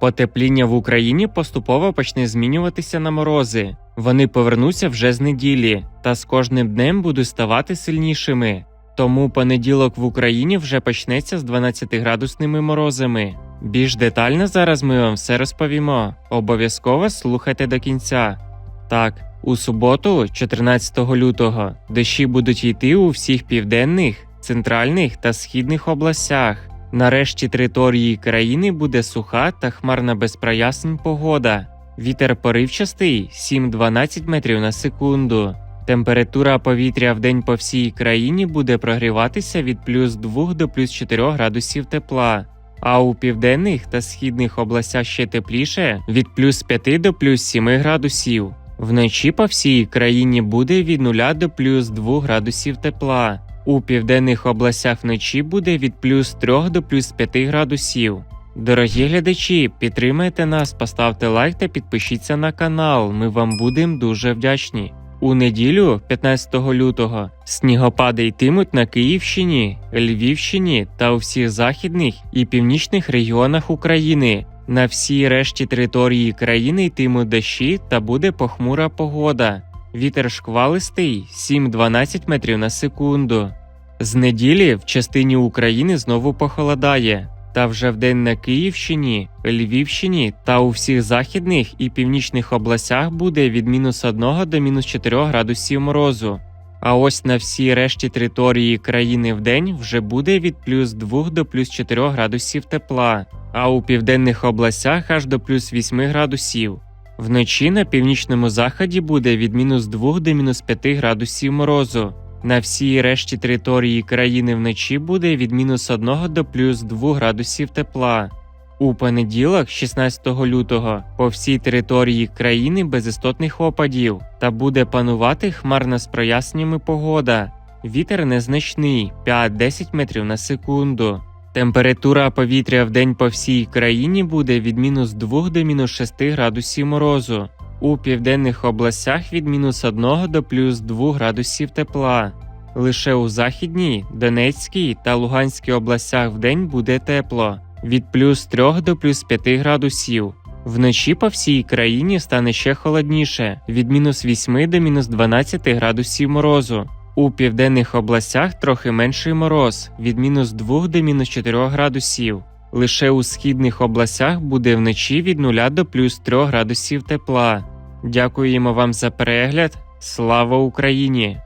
Потепління в Україні поступово почне змінюватися на морози. Вони повернуться вже з неділі та з кожним днем будуть ставати сильнішими. Тому понеділок в Україні вже почнеться з 12-градусними морозами. Більш детально зараз ми вам все розповімо. Обов'язково слухайте до кінця. Так, у суботу, 14 лютого, дощі будуть йти у всіх південних, центральних та східних областях. Нарешті території країни буде суха та хмарна без прояснень погода. Вітер поривчастий 7-12 метрів на секунду. Температура повітря в день по всій країні буде прогріватися від плюс 2 до плюс 4 градусів тепла, а у південних та східних областях ще тепліше від плюс 5 до плюс 7 градусів. Вночі по всій країні буде від 0 до плюс 2 градусів тепла. У південних областях вночі буде від плюс 3 до плюс 5 градусів. Дорогі глядачі, підтримайте нас, поставте лайк та підпишіться на канал. Ми вам будемо дуже вдячні. У неділю, 15 лютого, снігопади йтимуть на Київщині, Львівщині та у всіх західних і північних регіонах України. На всій решті території країни йтимуть дощі та буде похмура погода. Вітер шквалистий 7-12 метрів на секунду. З неділі в частині України знову похолодає. Та вже вдень на Київщині, Львівщині та у всіх західних і північних областях буде від мінус 1 до мінус 4 градусів морозу. А ось на всій решті території країни вдень вже буде від плюс 2 до плюс 4 градусів тепла, а у південних областях аж до плюс 8 градусів. Вночі на північному заході буде від мінус 2 до мінус 5 градусів морозу. На всій решті території країни вночі буде від мінус 1 до плюс 2 градусів тепла. У понеділок, 16 лютого, по всій території країни без істотних опадів та буде панувати хмарна з проясненнями погода. Вітер незначний 5-10 метрів на секунду. Температура повітря в день по всій країні буде від мінус 2 до мінус 6 градусів морозу. У південних областях від мінус 1 до плюс 2 градусів тепла. Лише у Західній, Донецькій та Луганській областях вдень буде тепло від плюс 3 до плюс 5 градусів. Вночі по всій країні стане ще холодніше від мінус 8 до мінус 12 градусів морозу. У південних областях трохи менший мороз від мінус 2 до мінус 4 градусів. Лише у східних областях буде вночі від 0 до плюс 3 градусів тепла. Дякуємо вам за перегляд. Слава Україні!